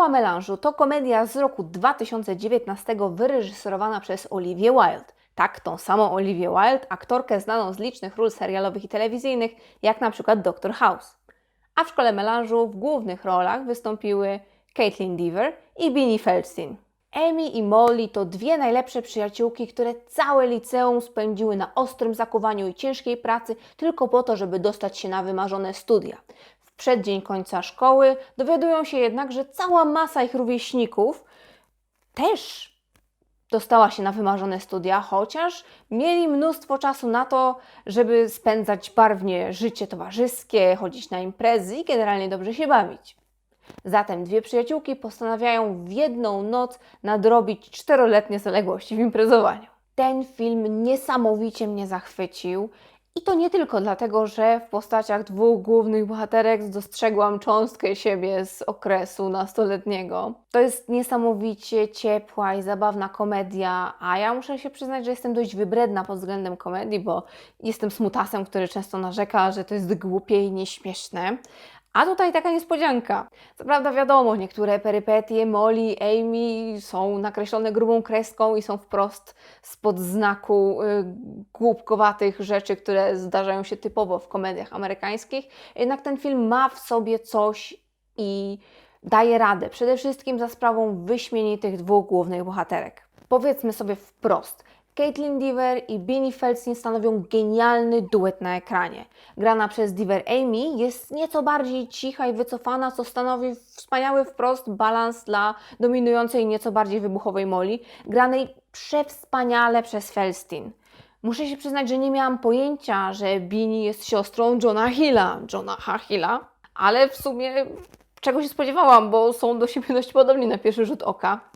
Szkoła melanżu to komedia z roku 2019 wyreżyserowana przez Olivię Wilde. Tak, tą samą Olivię Wilde, aktorkę znaną z licznych ról serialowych i telewizyjnych, jak na przykład Dr. House. A w szkole melanżu w głównych rolach wystąpiły Caitlin Dever i Beanie Feldstein. Amy i Molly to dwie najlepsze przyjaciółki, które całe liceum spędziły na ostrym zakuwaniu i ciężkiej pracy tylko po to, żeby dostać się na wymarzone studia. W przeddzień końca szkoły dowiadują się jednak, że cała masa ich rówieśników też dostała się na wymarzone studia, chociaż mieli mnóstwo czasu na to, żeby spędzać barwnie życie towarzyskie, chodzić na imprezy i generalnie dobrze się bawić. Zatem dwie przyjaciółki postanawiają w jedną noc nadrobić czteroletnie zaległości w imprezowaniu. Ten film niesamowicie mnie zachwycił. I to nie tylko dlatego, że w postaciach dwóch głównych bohaterek dostrzegłam cząstkę siebie z okresu nastoletniego. To jest niesamowicie ciepła i zabawna komedia, a ja muszę się przyznać, że jestem dość wybredna pod względem komedii, bo jestem smutasem, który często narzeka, że to jest głupie i nieśmieszne. A tutaj taka niespodzianka. Co prawda wiadomo, niektóre perypetie Molly, Amy są nakreślone grubą kreską i są wprost spod znaku y, głupkowatych rzeczy, które zdarzają się typowo w komediach amerykańskich. Jednak ten film ma w sobie coś i daje radę. Przede wszystkim za sprawą wyśmienitych dwóch głównych bohaterek. Powiedzmy sobie wprost. Caitlin Dever i Beanie Feldstein stanowią genialny duet na ekranie. Grana przez Dever Amy jest nieco bardziej cicha i wycofana, co stanowi wspaniały wprost balans dla dominującej nieco bardziej wybuchowej Molly, granej przewspaniale przez Feldstein. Muszę się przyznać, że nie miałam pojęcia, że Beanie jest siostrą Johna Hilla, Johna Hilla, ale w sumie czego się spodziewałam, bo są do siebie dość podobni na pierwszy rzut oka.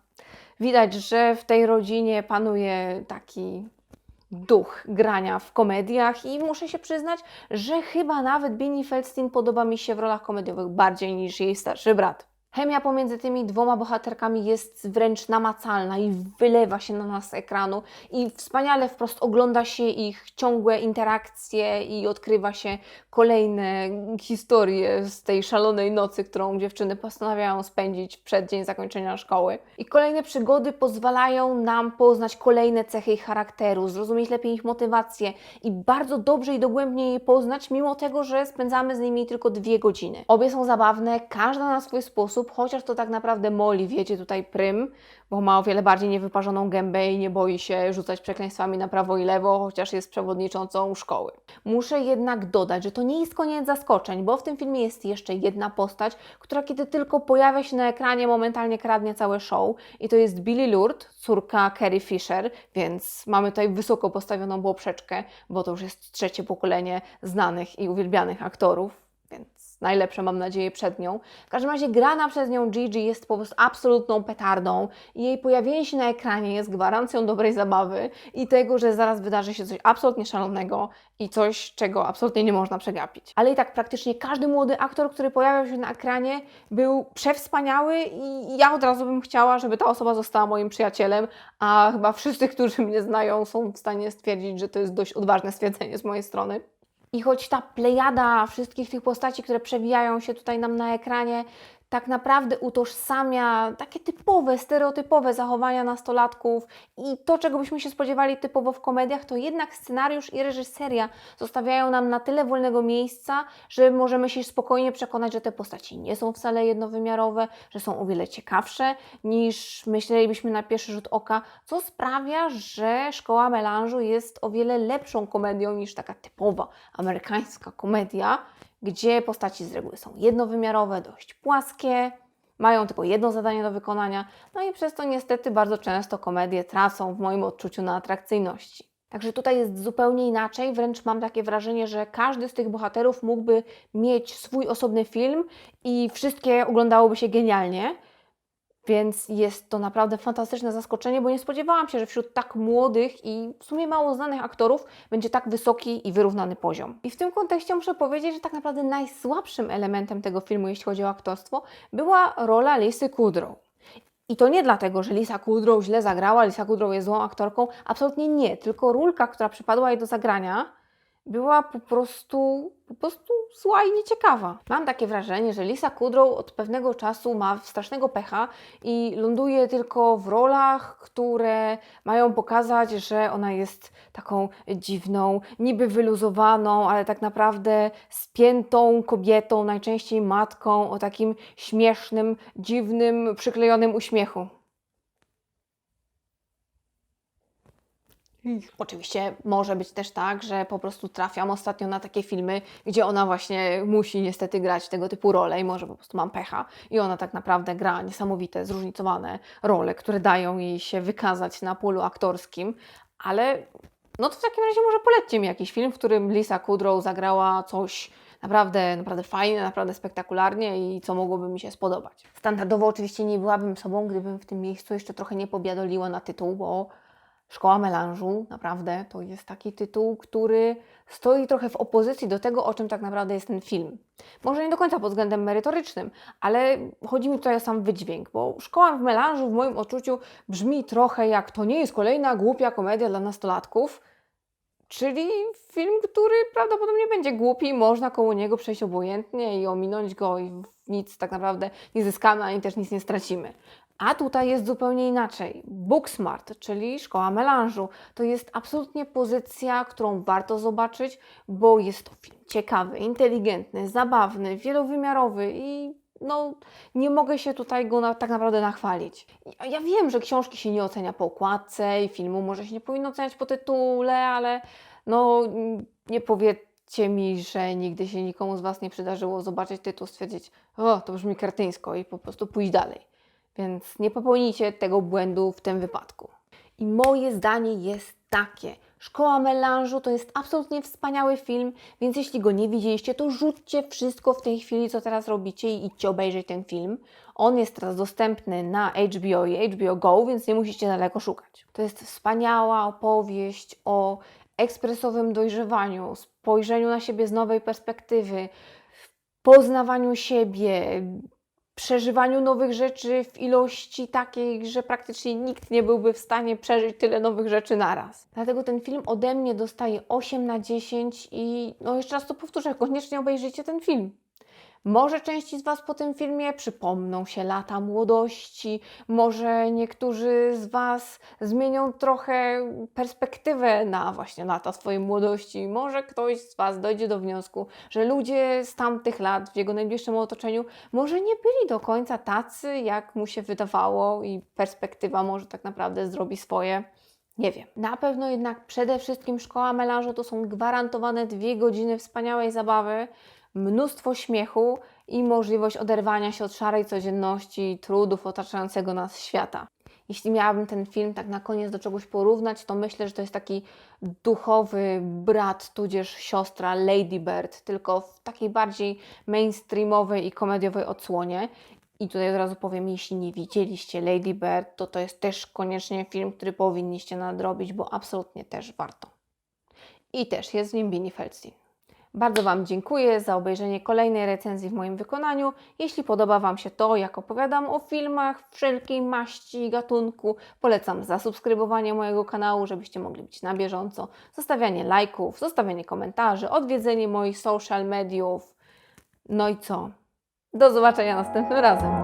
Widać, że w tej rodzinie panuje taki duch grania w komediach i muszę się przyznać, że chyba nawet Beanie Feldstein podoba mi się w rolach komediowych bardziej niż jej starszy brat. Chemia pomiędzy tymi dwoma bohaterkami jest wręcz namacalna i wylewa się na nas z ekranu i wspaniale wprost ogląda się ich ciągłe interakcje i odkrywa się kolejne historie z tej szalonej nocy, którą dziewczyny postanawiają spędzić w przeddzień zakończenia szkoły. I kolejne przygody pozwalają nam poznać kolejne cechy ich charakteru, zrozumieć lepiej ich motywacje i bardzo dobrze i dogłębnie je poznać, mimo tego, że spędzamy z nimi tylko dwie godziny. Obie są zabawne, każda na swój sposób, chociaż to tak naprawdę Molly wiedzie tutaj prym, bo ma o wiele bardziej niewyparzoną gębę i nie boi się rzucać przekleństwami na prawo i lewo, chociaż jest przewodniczącą szkoły. Muszę jednak dodać, że to nie jest koniec zaskoczeń, bo w tym filmie jest jeszcze jedna postać, która kiedy tylko pojawia się na ekranie, momentalnie kradnie całe show i to jest Billy Lourd, córka Carrie Fisher, więc mamy tutaj wysoko postawioną poprzeczkę, bo to już jest trzecie pokolenie znanych i uwielbianych aktorów najlepsze mam nadzieję przed nią. W każdym razie grana przez nią Gigi jest po prostu absolutną petardą i jej pojawienie się na ekranie jest gwarancją dobrej zabawy i tego, że zaraz wydarzy się coś absolutnie szalonego i coś, czego absolutnie nie można przegapić. Ale i tak praktycznie każdy młody aktor, który pojawiał się na ekranie był przewspaniały i ja od razu bym chciała, żeby ta osoba została moim przyjacielem, a chyba wszyscy, którzy mnie znają są w stanie stwierdzić, że to jest dość odważne stwierdzenie z mojej strony. I choć ta plejada wszystkich tych postaci, które przewijają się tutaj nam na ekranie, tak naprawdę utożsamia takie typowe, stereotypowe zachowania nastolatków i to, czego byśmy się spodziewali typowo w komediach, to jednak scenariusz i reżyseria zostawiają nam na tyle wolnego miejsca, że możemy się spokojnie przekonać, że te postaci nie są wcale jednowymiarowe, że są o wiele ciekawsze niż myślelibyśmy na pierwszy rzut oka, co sprawia, że Szkoła Melanżu jest o wiele lepszą komedią niż taka typowa amerykańska komedia, gdzie postaci z reguły są jednowymiarowe, dość płaskie, mają tylko jedno zadanie do wykonania, no i przez to niestety bardzo często komedie tracą w moim odczuciu na atrakcyjności. Także tutaj jest zupełnie inaczej, wręcz mam takie wrażenie, że każdy z tych bohaterów mógłby mieć swój osobny film i wszystkie oglądałoby się genialnie. Więc jest to naprawdę fantastyczne zaskoczenie, bo nie spodziewałam się, że wśród tak młodych i w sumie mało znanych aktorów będzie tak wysoki i wyrównany poziom. I w tym kontekście muszę powiedzieć, że tak naprawdę najsłabszym elementem tego filmu, jeśli chodzi o aktorstwo, była rola Lisy Kudrow. I to nie dlatego, że Lisa Kudrow źle zagrała, Lisa Kudrow jest złą aktorką, absolutnie nie, tylko rólka, która przypadła jej do zagrania, była po prostu, po prostu zła i nieciekawa. Mam takie wrażenie, że Lisa Kudrow od pewnego czasu ma strasznego pecha i ląduje tylko w rolach, które mają pokazać, że ona jest taką dziwną, niby wyluzowaną, ale tak naprawdę spiętą kobietą, najczęściej matką o takim śmiesznym, dziwnym, przyklejonym uśmiechu. Oczywiście może być też tak, że po prostu trafiam ostatnio na takie filmy, gdzie ona właśnie musi niestety grać tego typu role i może po prostu mam pecha i ona tak naprawdę gra niesamowite, zróżnicowane role, które dają jej się wykazać na polu aktorskim, ale no to w takim razie może polećcie mi jakiś film, w którym Lisa Kudrow zagrała coś naprawdę, naprawdę fajne, naprawdę spektakularnie i co mogłoby mi się spodobać. Standardowo oczywiście nie byłabym sobą, gdybym w tym miejscu jeszcze trochę nie pobiadoliła na tytuł, bo Szkoła melanżu, naprawdę, to jest taki tytuł, który stoi trochę w opozycji do tego, o czym tak naprawdę jest ten film. Może nie do końca pod względem merytorycznym, ale chodzi mi tutaj o sam wydźwięk, bo Szkoła w melanżu w moim odczuciu brzmi trochę jak to nie jest kolejna głupia komedia dla nastolatków, czyli film, który prawdopodobnie będzie głupi, można koło niego przejść obojętnie i ominąć go i nic tak naprawdę nie zyskamy, ani też nic nie stracimy. A tutaj jest zupełnie inaczej. Booksmart, czyli szkoła melanżu, to jest absolutnie pozycja, którą warto zobaczyć, bo jest to film ciekawy, inteligentny, zabawny, wielowymiarowy i no, nie mogę się tutaj go na, tak naprawdę nachwalić. Ja, wiem, że książki się nie ocenia po okładce i filmu może się nie powinno oceniać po tytule, ale no, nie powiedzcie mi, że nigdy się nikomu z Was nie przydarzyło zobaczyć tytuł, stwierdzić, o, to brzmi kretyńsko i po prostu pójść dalej. Więc nie popełnijcie tego błędu w tym wypadku. I moje zdanie jest takie. Szkoła Melanżu to jest absolutnie wspaniały film, więc jeśli go nie widzieliście, to rzućcie wszystko w tej chwili, co teraz robicie i idźcie obejrzeć ten film. On jest teraz dostępny na HBO i HBO Go, więc nie musicie daleko szukać. To jest wspaniała opowieść o ekspresowym dojrzewaniu, spojrzeniu na siebie z nowej perspektywy, poznawaniu siebie, przeżywaniu nowych rzeczy w ilości takiej, że praktycznie nikt nie byłby w stanie przeżyć tyle nowych rzeczy naraz. Dlatego ten film ode mnie dostaje 8 na 10 i no jeszcze raz to powtórzę, koniecznie obejrzyjcie ten film. Może części z Was po tym filmie przypomną się lata młodości, może niektórzy z Was zmienią trochę perspektywę na właśnie lata swojej młodości, może ktoś z Was dojdzie do wniosku, że ludzie z tamtych lat w jego najbliższym otoczeniu może nie byli do końca tacy, jak mu się wydawało i perspektywa może tak naprawdę zrobi swoje. Nie wiem. Na pewno jednak przede wszystkim szkoła melanżu to są gwarantowane dwie godziny wspaniałej zabawy, mnóstwo śmiechu i możliwość oderwania się od szarej codzienności i trudów otaczającego nas świata. Jeśli miałabym ten film tak na koniec do czegoś porównać, to myślę, że to jest taki duchowy brat tudzież siostra Lady Bird, tylko w takiej bardziej mainstreamowej i komediowej odsłonie. I tutaj od razu powiem, jeśli nie widzieliście Lady Bird, to to jest też koniecznie film, który powinniście nadrobić, bo absolutnie też warto. I też jest w nim Bini Feldstein. Bardzo Wam dziękuję za obejrzenie kolejnej recenzji w moim wykonaniu. Jeśli podoba Wam się to, jak opowiadam o filmach wszelkiej maści i gatunku, polecam zasubskrybowanie mojego kanału, żebyście mogli być na bieżąco, zostawianie lajków, zostawianie komentarzy, odwiedzenie moich social mediów. No i co? Do zobaczenia następnym razem.